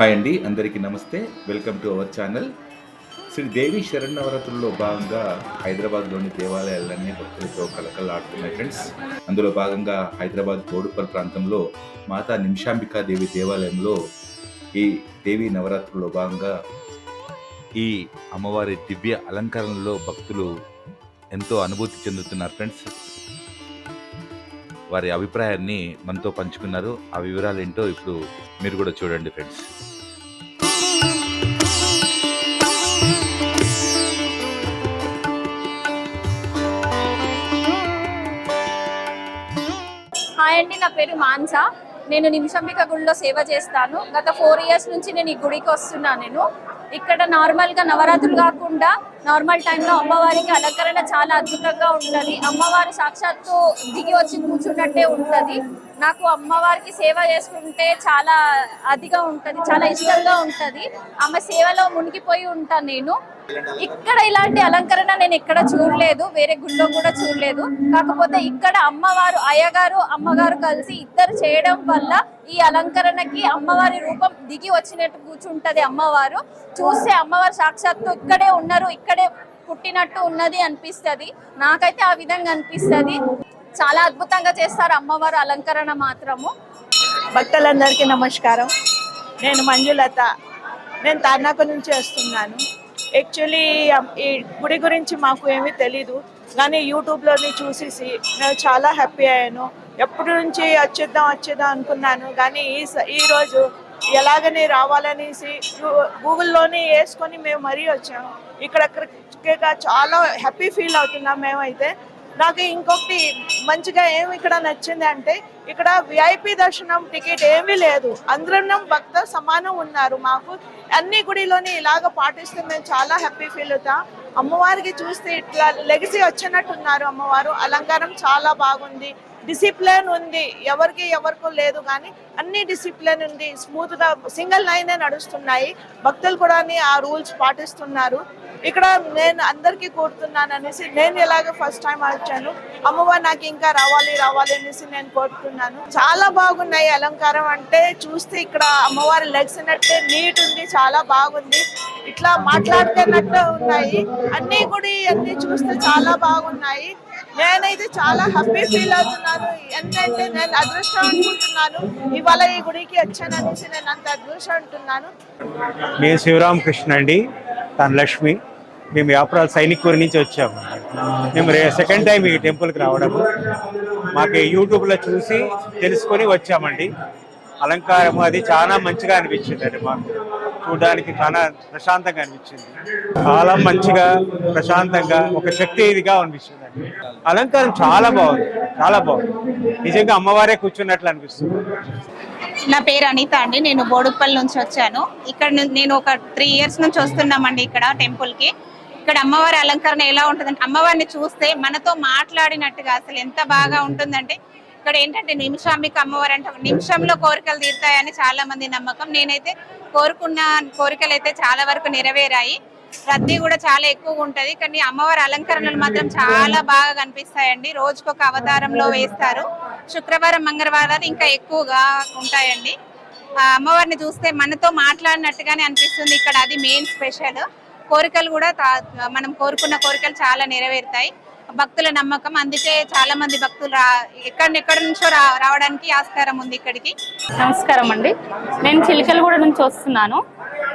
Hi అండి అందరికీ నమస్తే. Welcome to our channel Sri Devi శరణవరాత్రుల్లో భాగంగా హైదరాబాద్లోని దేవాలయాలన్నీ భక్తులతో కలకలాడుతున్నాయి ఫ్రెండ్స్ అందులో భాగంగా హైదరాబాద్ బోడుపల్ ప్రాంతంలో మాతా నిమిషాంబికా దేవి దేవాలయంలో ఈ దేవి నవరాత్రుల్లో భాగంగా ఈ అమ్మవారి దివ్య అలంకరణలో భక్తులు ఎంతో అనుభూతి చెందుతున్నారు ఫ్రెండ్స్ వారి అభిప్రాయాన్ని మనతో పంచుకున్నారు. ఆ వివరాలు ఏంటో ఇప్పుడు మీరు కూడా చూడండి ఫ్రెండ్స్ అండి నా పేరు మాన్సా. నేను నిమిషంబిక గుడిలో సేవ చేస్తాను. గత ఫోర్ ఇయర్స్ నుంచి నేను ఈ గుడికి వస్తున్నాను నేను. ఇక్కడ నార్మల్గా నవరాత్రులు కాకుండా నార్మల్ టైంలో అమ్మవారికి అలంకరణ చాలా అద్భుతంగా ఉంటుంది. అమ్మవారు సాక్షాత్తు దిగి వచ్చి కూర్చున్నట్టే ఉంటుంది. నాకు అమ్మవారికి సేవ చేసుకుంటే చాలా అదిగా ఉంటుంది చాలా ఇష్టంగా ఉంటుంది. ఆమె సేవలో మునిగిపోయి ఉంటాను నేను. ఇక్కడ ఇలాంటి అలంకరణ నేను ఎక్కడ చూడలేదు వేరే గుళ్ళో కూడా చూడలేదు. కాకపోతే ఇక్కడ అమ్మవారు అయ్యగారు అమ్మగారు కలిసి ఇద్దరు చేయడం వల్ల ఈ అలంకరణకి అమ్మవారి రూపం దిగి వచ్చినట్టు కూర్చుంటది అమ్మవారు. చూస్తే అమ్మవారు సాక్షాత్తు ఇక్కడే ఉన్నారు ఇక్కడే పుట్టినట్టు ఉన్నది అనిపిస్తుంది. నాకైతే ఆ విధంగా అనిపిస్తుంది. చాలా అద్భుతంగా చేస్తారు అమ్మవారు అలంకరణ మాత్రము. భక్తులందరికీ నమస్కారం. నేను మంజులత. నేను తార్నాక నుంచి వస్తున్నాను. యాక్చువల్లీ ఈ గుడి గురించి మాకు ఏమీ తెలీదు. కానీ యూట్యూబ్లోని చూసేసి నేను చాలా హ్యాపీ అయ్యాను. ఎప్పటి నుంచి వచ్చేద్దాం వచ్చేద్దాం అనుకున్నాను. కానీ ఈ స- ఈ రోజు ఎలాగని రావాలనేసి గూ- వేసుకొని మేము మరీ వచ్చాము ఇక్కడ క్రికెట్గా చాలా హ్యాపీ ఫీల్ అవుతున్నాం మేమైతే. నాకు ఇంకొకటి మంచిగా ఏమి ఇక్కడ నచ్చింది అంటే ఇక్కడ విఐపి దర్శనం టికెట్ ఏమీ లేదు. అందరం భక్త సమానం ఉన్నారు మాకు. అన్ని గుడిలోని ఇలాగ పాటిస్తే మేము చాలా హ్యాపీ ఫీల్ అవుతాం. అమ్మవారికి చూస్తే ఇట్లా లెగసి వచ్చినట్టున్నారు అమ్మవారు. అలంకారం చాలా బాగుంది. డిసిప్లిన్ ఉంది. ఎవరికి ఎవరికో లేదు కానీ అన్ని డిసిప్లిన్ ఉంది. స్మూత్గా సింగిల్ లైనే నడుస్తున్నాయి. భక్తులు కూడా ఆ రూల్స్ పాటిస్తున్నారు. ఇక్కడ నేను అందరికీ కోరుతున్నాను అనేసి నేను ఎలాగ ఫస్ట్ టైం వచ్చాను. అమ్మవారు నాకు ఇంకా రావాలి రావాలి అనేసి నేను కోరుతున్నాను. చాలా బాగున్నాయి అలంకారం అంటే చూస్తే ఇక్కడ అమ్మవారి లెగ్స్ అన్నట్టే నీట్ ఉంది చాలా బాగుంది. ఇట్లా మాట్లాడుతున్నట్టు ఉన్నాయి. అన్ని గుడి అన్ని చూస్తే చాలా బాగున్నాయి. నేనైతే చాలా హ్యాపీ ఫీల్ అవుతున్నాను. ఎందుకంటే నేను అదృష్టం అనుకుంటున్నాను. ఇవాళ ఈ గుడికి వచ్చాను అనేసి నేను అంత అదృష్టం అంటున్నాను. నేను శివరామకృష్ణ అండి. తన లక్ష్మి. మేము వ్యాపారాల సైనికూరి నుంచి వచ్చాము. మేము రే సెకండ్ టైం ఈ టెంపుల్కి రావడము. మాకు యూట్యూబ్లో చూసి తెలుసుకొని వచ్చామండి. అలంకారం అది చాలా మంచిగా అనిపించింది అండి మాకు. చూడడానికి చాలా ప్రశాంతంగా అనిపించింది. చాలా మంచిగా ప్రశాంతంగా ఒక శక్తి ఇదిగా అనిపించింది అండి అలంకారం చాలా బాగుంది చాలా బాగుంది. నిజంగా అమ్మవారే కూర్చున్నట్లు అనిపిస్తుంది. నా పేరు అనిత అండి నేను బోడుప్పల్ నుంచి వచ్చాను. ఇక్కడ నేను ఒక త్రీ ఇయర్స్ నుంచి వస్తున్నామండి ఇక్కడ టెంపుల్కి ఇక్కడ అమ్మవారి అలంకరణ ఎలా ఉంటుందంటే అమ్మవారిని చూస్తే మనతో మాట్లాడినట్టుగా అసలు ఎంత బాగా ఉంటుందంటే ఇక్కడ ఏంటంటే నిమిషాంబిక అమ్మవారు అంటే నిమిషంలో కోరికలు తీరుతాయని చాలా మంది నమ్మకం. నేనైతే కోరుకున్న కోరికలు అయితే చాలా వరకు నెరవేరాయి. రద్దీ కూడా చాలా ఎక్కువగా ఉంటది కానీ అమ్మవారి అలంకరణలు మాత్రం చాలా బాగా కనిపిస్తాయండి. రోజుకొక అవతారంలో వేస్తారు. శుక్రవారం మంగళవారాలు ఇంకా ఎక్కువగా ఉంటాయండి. ఆ అమ్మవారిని చూస్తే మనతో మాట్లాడినట్టుగానే అనిపిస్తుంది. ఇక్కడ అది మెయిన్ స్పెషల్. కోరికలు కూడా మనం కోరుకున్న కోరికలు చాలా నెరవేరుతాయి. భక్తుల నమ్మకం. అందుకే చాలా మంది భక్తులు రా ఎక్కడెక్కడ నుంచో రా రావడానికి ఆస్కారం ఉంది ఇక్కడికి. నమస్కారం అండి. నేను చిలకలగూడ నుంచి వస్తున్నాను.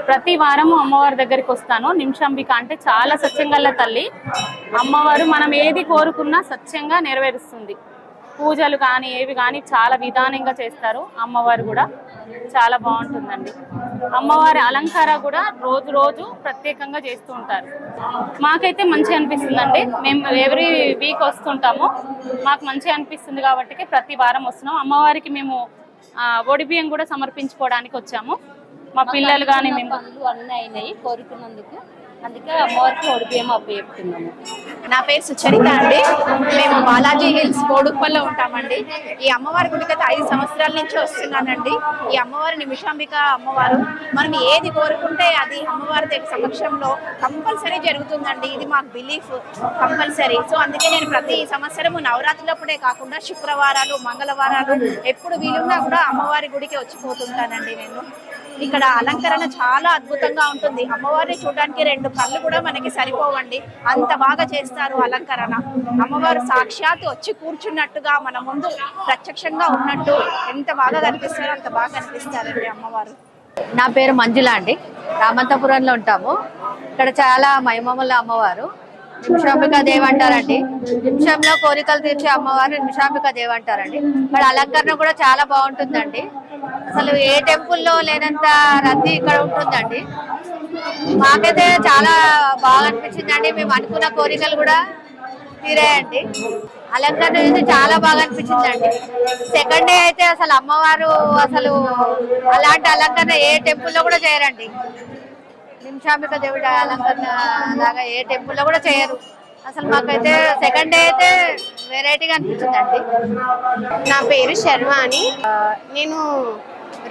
ప్రతి వారము అమ్మవారి దగ్గరికి వస్తాను. నిమిషంబిక అంటే చాలా సత్యంగల తల్లి. అమ్మవారు మనం ఏది కోరుకున్నా సత్యంగా నెరవేరుస్తుంది. పూజలు కానీ ఏవి కానీ చాలా విధానంగా చేస్తారు. అమ్మవారు కూడా. చాలా బాగుంటుందండి. అమ్మవారి అలంకార కూడా రోజు రోజు ప్రత్యేకంగా చేస్తూ ఉంటారు. మాకైతే మంచిగా అనిపిస్తుందండి. మేము ఎవ్రీ వీక్ వస్తుంటాము. మాకు మంచిగా అనిపిస్తుంది కాబట్టి ప్రతి వారం వస్తున్నాం. అమ్మవారికి మేము ఆ, ఒడి బియ్యం కూడా సమర్పించుకోవడానికి వచ్చాము. మా పిల్లలు కానీ మేము అన్నీ అయినాయి కోరుకున్నందుకు. అందుకే అమ్మవారికి ఒడిపియం అప్పు చెప్తున్నాము. నా పేరు సుచరిత అండి. మేము బాలాజీ హిల్స్ కోడుప్పల్లో ఉంటామండి. ఈ అమ్మవారి గుడికి అయితే ఐదు సంవత్సరాల నుంచి వస్తున్నానండి. ఈ అమ్మవారి నిమిషాంబిక అమ్మవారు. మనం ఏది కోరుకుంటే అది అమ్మవారి దగ్గర సమక్షంలో కంపల్సరీ జరుగుతుందండి. ఇది మాకు బిలీఫ్ కంపల్సరీ. సో అందుకే నేను ప్రతి సంవత్సరము నవరాత్రులప్పుడే కాకుండా శుక్రవారాలు మంగళవారాలు ఎప్పుడు వీలున్నా కూడా అమ్మవారి గుడికి వచ్చిపోతుంటానండి నేను. ఇక్కడ అలంకరణ చాలా అద్భుతంగా ఉంటుంది. అమ్మవారిని చూడడానికి రెండు కళ్ళు కూడా మనకి సరిపోవండి. అంత బాగా చేస్తారు అలంకరణ. అమ్మవారు సాక్షాత్ వచ్చి కూర్చున్నట్టుగా మన ముందు ప్రత్యక్షంగా ఉన్నట్టు ఎంత బాగా కనిపిస్తారో అంత బాగా కనిపిస్తారండి అమ్మవారు. నా పేరు మంజుల అండి. రామంతపురంలో ఉంటాము. ఇక్కడ చాలా మైమముల అమ్మవారు. నిమిషాంబిక దేవి అంటారండి. నిమిషంలో కోరికలు తీర్చే అమ్మవారు నిమిషాంబిక దేవి అంటారండి. ఇక్కడ అలంకరణ కూడా చాలా బాగుంటుందండి. అసలు ఏ టెంపుల్లో లేనంత రద్దీ ఇక్కడ ఉంటుందండి. మాకైతే చాలా బాగా అనిపించిందండి. మేము అనుకున్న కోరికలు కూడా తీరాయండి. అలంకరణ అయితే చాలా బాగా అనిపించిందండి. సెకండ్ డే అయితే అసలు అమ్మవారు అసలు అలాంటి అలంకరణ ఏ టెంపుల్లో కూడా చేయరండి. నిమిషాంబిక దేవుడి అలంకరణ లాగా ఏ టెంపుల్లో కూడా చేయరు. అసలు మాకైతే సెకండ్ డే అయితే వెరైటీగా అనిపించిందండి. నా పేరు శర్వాణి. అని నేను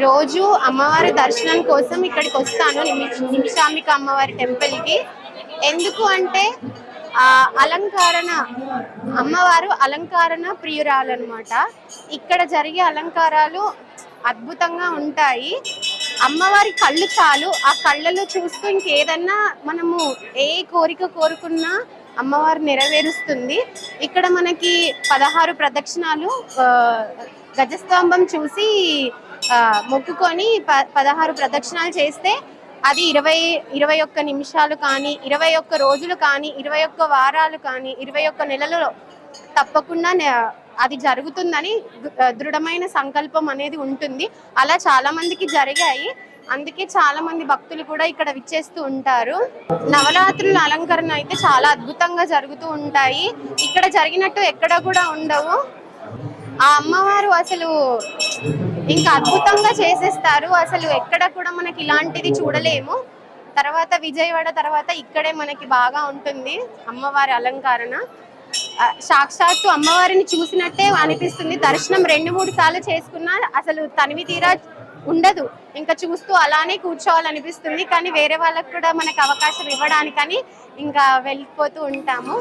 రోజు అమ్మవారి దర్శనం కోసం ఇక్కడికి వస్తాను నిమిషాంబిక అమ్మవారి టెంపుల్కి. ఎందుకు అంటే అలంకారణ అలంకరణ అమ్మవారు అలంకరణ ప్రియురాలన్నమాట. ఇక్కడ జరిగే అలంకారాలు అద్భుతంగా ఉంటాయి. అమ్మవారి కళ్ళు చాలు. ఆ కళ్ళలో చూస్తూ ఇంకేదన్నా మనము ఏ కోరిక కోరుకున్నా అమ్మవారు నెరవేరుస్తుంది. ఇక్కడ మనకి పదహారు ప్రదక్షిణాలు గజస్తంభం చూసి మొక్కుకొని ప పదహారు ప్రదక్షిణాలు చేస్తే అది ఇరవై ఇరవై ఒక్క నిమిషాలు కానీ ఇరవై ఒక్క రోజులు కానీ ఇరవై ఒక్క వారాలు కానీ ఇరవై ఒక్క నెలలో తప్పకుండా అది జరుగుతుందని దృఢమైన సంకల్పం అనేది ఉంటుంది. అలా చాలా మందికి జరిగాయి. అందుకే చాలా మంది భక్తులు కూడా ఇక్కడ విచ్చేస్తూ ఉంటారు. నవరాత్రుల అలంకరణ అయితే చాలా అద్భుతంగా జరుగుతూ ఉంటాయి. ఇక్కడ జరిగినట్టు ఎక్కడ కూడా ఉండవు. ఆ అమ్మవారు అసలు ఇంకా అద్భుతంగా చేసేస్తారు. అసలు ఎక్కడ కూడా మనకి ఇలాంటిది చూడలేము. తర్వాత విజయవాడ తర్వాత ఇక్కడే మనకి బాగా ఉంటుంది అమ్మవారి అలంకరణ. సాక్షాత్తు అమ్మవారిని చూసినట్టే అనిపిస్తుంది. దర్శనం రెండు మూడు సార్లు చేసుకున్నా అసలు తనివి తీరా ఉండదు. ఇంకా చూస్తూ అలానే కూర్చోవాలనిపిస్తుంది. కానీ వేరే వాళ్ళకు కూడా మనకు అవకాశం ఇవ్వడానికని ఇంకా వెళ్ళిపోతూ ఉంటాము.